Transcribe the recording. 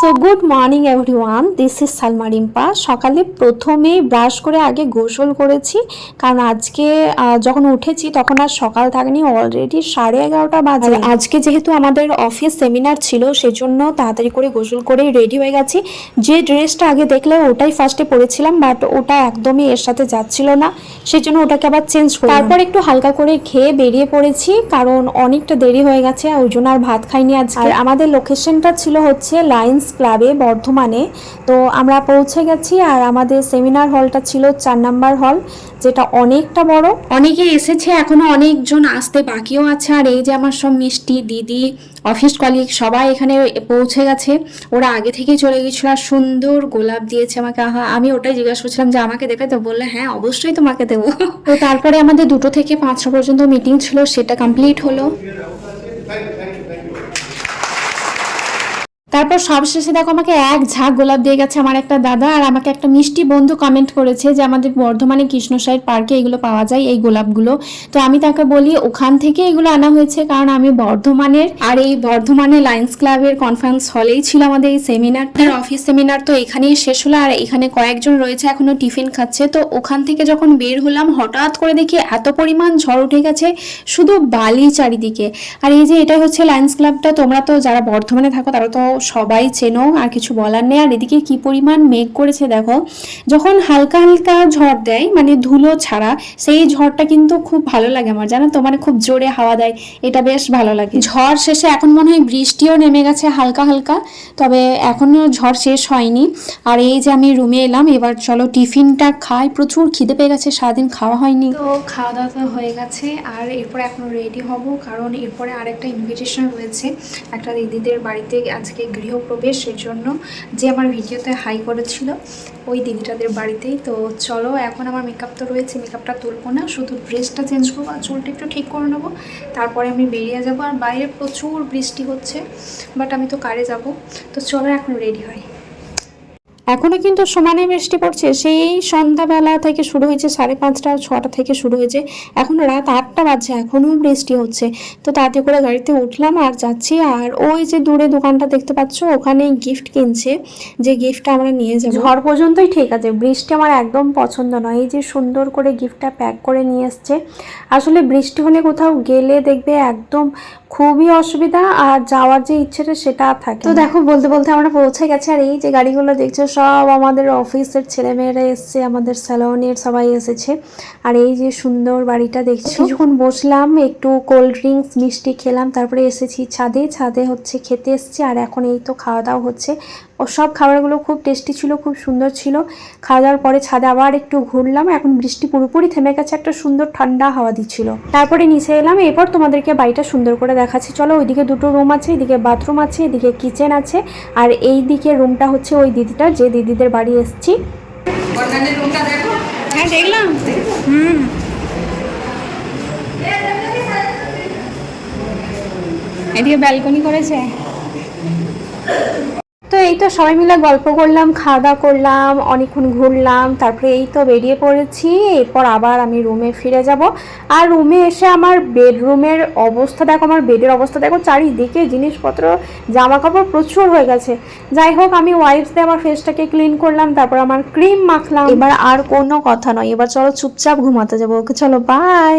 So good morning everyone this is Salma Rimpa সকালে প্রথমেই brush করে আগে গোসল করেছি। কারণ আজকে যখন উঠেছি, তখন আর সকাল থাকেনি অলরেডি সাড়ে এগারোটা বাজে। আজকে যেহেতু আমাদের অফিস সেমিনার ছিল, সেজন্য তাড়াতাড়ি করে গোসল করে রেডি হয়ে গেছি। যে ড্রেসটা আগে দেখলে, ওটাই ফার্স্টে পরেছিলাম বাট ওটা একদমই এর সাথে যাচ্ছিল না। সেই জন্য ওটাকে আবার চেঞ্জ করি তারপর একটু হালকা করে খেয়ে বেরিয়ে পড়েছি, কারণ অনেকটা দেরি হয়ে গেছে, ওই জন্য আর ভাত খাইনি আজকে। আমাদের লোকেশনটা ছিল হচ্ছে লায়ন্স ক্লাবে বর্ধমানে। তো আমরা পৌঁছে গেছি আর আমাদের সেমিনার হলটা ছিল চার নাম্বার হল যেটা অনেকটা বড়। অনেকে এসেছে এখনও অনেকজন আসতে বাকিও আছে। আর এই যে আমার সব মিষ্টি দিদি অফিস কলিগ সবাই এখানে পৌঁছে গেছে। ওরা আগে থেকেই চলে গেছিল আর সুন্দর গোলাপ দিয়েছে আমাকে। আহা আমি ওটাই জিজ্ঞাসা করছিলাম যে আমাকে দেবে? তো বললে হ্যাঁ অবশ্যই তোমাকে দেবো। তো তারপরে আমাদের দুটো থেকে পাঁচটা পর্যন্ত মিটিং ছিল সেটা কমপ্লিট হলো। তারপর সবশেষে দেখো আমাকে এক ঝাঁক গোলাপ দিয়ে গেছে আমার একটা দাদা আর আমাকে একটা মিষ্টি বন্ধু কমেন্ট করেছে যে আমাদের বর্ধমানে কৃষ্ণসাইড পার্কে এগুলো পাওয়া যায়, এই গোলাপগুলো। তো আমি তাকে বলি, ওখান থেকে এগুলো আনা হয়েছে কারণ আমি বর্ধমানের আর এই বর্ধমানে লায়ন্স ক্লাবের কনফারেন্স হলেই ছিল আমাদের এই সেমিনার অফিস সেমিনার তো এখানেই শেষ হলো আর এখানে কয়েকজন রয়েছে এখনও টিফিন খাচ্ছে। তো ওখান থেকে যখন বের হলাম, হঠাৎ করে দেখি এত পরিমাণ ঝড় উঠে গেছে শুধু বালি চারিদিকে। আর এই যে এটা হচ্ছে লায়ন্স ক্লাবটা তোমরা তো যারা বর্ধমানে থাকো, তারা তো সবাই চেনো, আর কিছু বলার নেই। আর এদিকে কি পরিমাণ মেঘ করেছে দেখো। যখন হালকা হালকা ঝড় দেয় মানে ধুলো ছাড়া, সেই ঝড়টা কিন্তু খুব ভালো লাগে আমার। জানো তো মানে খুব জোরে হাওয়া দেয়। এটা বেশ ভালো লাগে। ঝড় শেষে এখন মনে হয় বৃষ্টিও নেমে গেছে হালকা হালকা, তবে এখনও ঝড় শেষ হয়নি। আর এই যে আমি রুমে এলাম, এবার চলো টিফিনটা খাই। প্রচুর খিদে পেয়ে গেছে, সারাদিন খাওয়া হয়নি। তো খাওয়া দাওয়া তো হয়ে গেছে, আর এরপরে এখন রেডি হব, কারণ এরপরে আরেকটা ইনভিটেশন রয়েছে। একটা দিদিদের বাড়িতে আজকে গৃহপ্রবেশ সেই জন্য যে আমার ভিডিওতে হাই করেছিল, ওই দিদিটাদের বাড়িতেই। তো চলো, এখন আমার মেকআপ তো রয়েছে মেকআপটা তুলবো না, শুধু ড্রেসটা চেঞ্জ করব আর চুলটা একটু ঠিক করে নেব। তারপরে আমি বেরিয়ে যাব, আর বাইরে প্রচুর বৃষ্টি হচ্ছে বাট আমি তো কারে যাব। তো চলো, এখন রেডি হয়। এখনও কিন্তু সমানে বৃষ্টি পড়ছে। সেই সন্ধ্যাবেলা থেকে শুরু হয়েছে, সাড়ে পাঁচটা, ছটা থেকে শুরু হয়েছে। এখন রাত আটটা বাজছে এখনও বৃষ্টি হচ্ছে। তো তাতে করে গাড়িতে উঠলাম আর যাচ্ছি। আর ওই যে দূরে দোকানটা দেখতে পাচ্ছ, ওখানে গিফট কিনছে। যে গিফটটা আমরা নিয়ে যাব। ঝড় পর্যন্তই ঠিক আছে। বৃষ্টি আমার একদম পছন্দ নয়। এই যে সুন্দর করে গিফটটা প্যাক করে নিয়ে এসছে। আসলে বৃষ্টি হলে কোথাও গেলে দেখবে একদম খুবই অসুবিধা আর যাওয়ার যে ইচ্ছেটা সেটা থাকে তো দেখো বলতে বলতে আমরা পৌঁছে গেছি আর এই যে গাড়িগুলো দেখছ সব আমাদের অফিসের ছেলেমেয়েরা এসছে আমাদের স্যালনের সবাই এসেছে। আর এই যে সুন্দর বাড়িটা দেখছি। যখন বসলাম একটু কোল্ড ড্রিঙ্কস মিষ্টি খেলাম তারপরে এসেছি ছাদে। ছাদে হচ্ছে খেতে এসছি আর এখন এই তো খাওয়া দাওয়া হচ্ছে। ও সব খাবারগুলো খুব টেস্টি ছিল খুব সুন্দর ছিল। খাওয়া দাওয়ার পরে ছাদে আবার একটু ঘুরলাম এখন বৃষ্টি পুরোপুরি থেমে গেছে একটা সুন্দর ঠান্ডা হাওয়া দিচ্ছিল। তারপরে নিচে এলাম এরপর তোমাদেরকে বাড়িটা সুন্দর করে দেখাচ্ছি। চলো ওইদিকে দুটো রুম আছে এদিকে বাথরুম আছে এদিকে কিচেন আছে আর এই দিকে রুমটা হচ্ছে ওই দিদিটার যে দিদিদের বাড়ি এসেছি। হ্যাঁ দেখলাম। হুম। এদিকে ব্যালকনি করেছে। তো এই তো সবাই মিলে গল্প করলাম, খাওয়া দাওয়া করলাম, অনেকক্ষণ ঘুরলাম, তারপরে এই তো বেরিয়ে পড়েছি, এরপর আবার আমি রুমে ফিরে যাব। আর রুমে এসে আমার বেডরুমের অবস্থা দেখো, আমার বেডের অবস্থা দেখো, চারিদিকে জিনিসপত্র জামা কাপড় প্রচুর হয়ে গেছে। যাই হোক, আমি ওয়াইপস দিয়ে আমার ফেসটাকে ক্লিন করলাম, তারপর আমার ক্রিম মাখলাম। এবার আর কোনো কথা নয়, এবার চলো চুপচাপ ঘুমাতে যাব, ওকে, চলো বাই